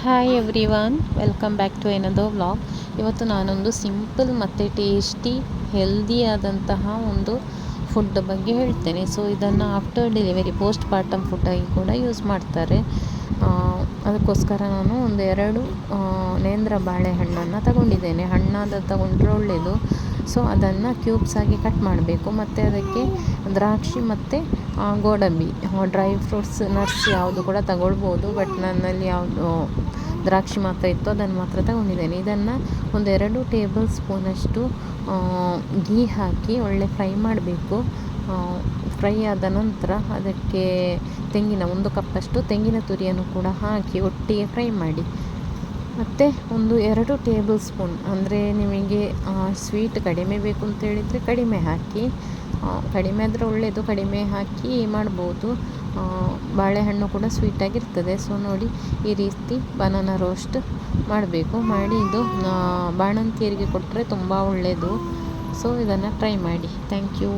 Hi everyone welcome back to ಏನದು vlog ಇವತ್ತು ನಾನೊಂದು ಸಿಂಪಲ್ ಮತ್ತು ಟೇಸ್ಟಿ ಹೆಲ್ದಿಯಾದಂತಹ ಒಂದು ಫುಡ್ ಬಗ್ಗೆ ಹೇಳ್ತೇನೆ. ಸೊ ಇದನ್ನು ಆಫ್ಟರ್ ಡೆಲಿವರಿ ಪೋಸ್ಟ್ ಪಾರ್ಟಮ್ ಫುಡ್ಡಾಗಿ ಕೂಡ ಯೂಸ್ ಮಾಡ್ತಾರೆ. ಅದಕ್ಕೋಸ್ಕರ ನಾನು ಒಂದು ಎರಡು ನೇಂದ್ರ ಬಾಳೆಹಣ್ಣನ್ನು ತಗೊಂಡಿದ್ದೇನೆ. ಹಣ್ಣಾದ ತಗೊಂಡ್ರೆ ಒಳ್ಳೆಯದು ಸೊ ಅದನ್ನು ಕ್ಯೂಬ್ಸ್ ಆಗಿ ಕಟ್ ಮಾಡಬೇಕು. ಮತ್ತು ಅದಕ್ಕೆ ದ್ರಾಕ್ಷಿ ಮತ್ತು ಗೋಡಂಬಿ ಡ್ರೈ ಫ್ರೂಟ್ಸ್ ನಟ್ಸ್ ಯಾವುದು ಕೂಡ ತಗೊಳ್ಬೋದು. ಬಟ್ ನನ್ನಲ್ಲಿ ಯಾವುದು ದ್ರಾಕ್ಷಿ ಮಾತ್ರ ಇತ್ತು, ಅದನ್ನು ಮಾತ್ರ ತಗೊಂಡಿದ್ದೇನೆ. ಇದನ್ನು ಒಂದೆರಡು ಟೇಬಲ್ ಸ್ಪೂನಷ್ಟು ಘೀ ಹಾಕಿ ಒಳ್ಳೆ ಫ್ರೈ ಮಾಡಬೇಕು. ಫ್ರೈ ಆದ ನಂತರ ಅದಕ್ಕೆ ತೆಂಗಿನ, ಒಂದು ಕಪ್ಪಷ್ಟು ತೆಂಗಿನ ತುರಿಯನ್ನು ಕೂಡ ಹಾಕಿ ಒಟ್ಟಿಗೆ ಫ್ರೈ ಮಾಡಿ. ಮತ್ತು ಒಂದು ಎರಡು ಟೇಬಲ್ ಸ್ಪೂನ್, ಅಂದರೆ ನಿಮಗೆ ಸ್ವೀಟ್ ಕಡಿಮೆ ಬೇಕು ಅಂತ ಹೇಳಿದರೆ ಕಡಿಮೆ ಹಾಕಿ ಕಡಿಮೆ ಆದರೆ ಒಳ್ಳೆಯದು ಕಡಿಮೆ ಹಾಕಿ ಮಾಡ್ಬೋದು. ಬಾಳೆಹಣ್ಣು ಕೂಡ ಸ್ವೀಟಾಗಿರ್ತದೆ ಸೊ ನೋಡಿ, ಈ ರೀತಿ ಬನಾನಾ ರೋಸ್ಟ್ ಮಾಡಬೇಕು. ಮಾಡಿ ಇದು ಬಾಣಂತಿಯರಿಗೆ ಕೊಟ್ಟರೆ ತುಂಬ ಒಳ್ಳೆಯದು ಸೊ ಇದನ್ನು ಟ್ರೈ ಮಾಡಿ. Thank you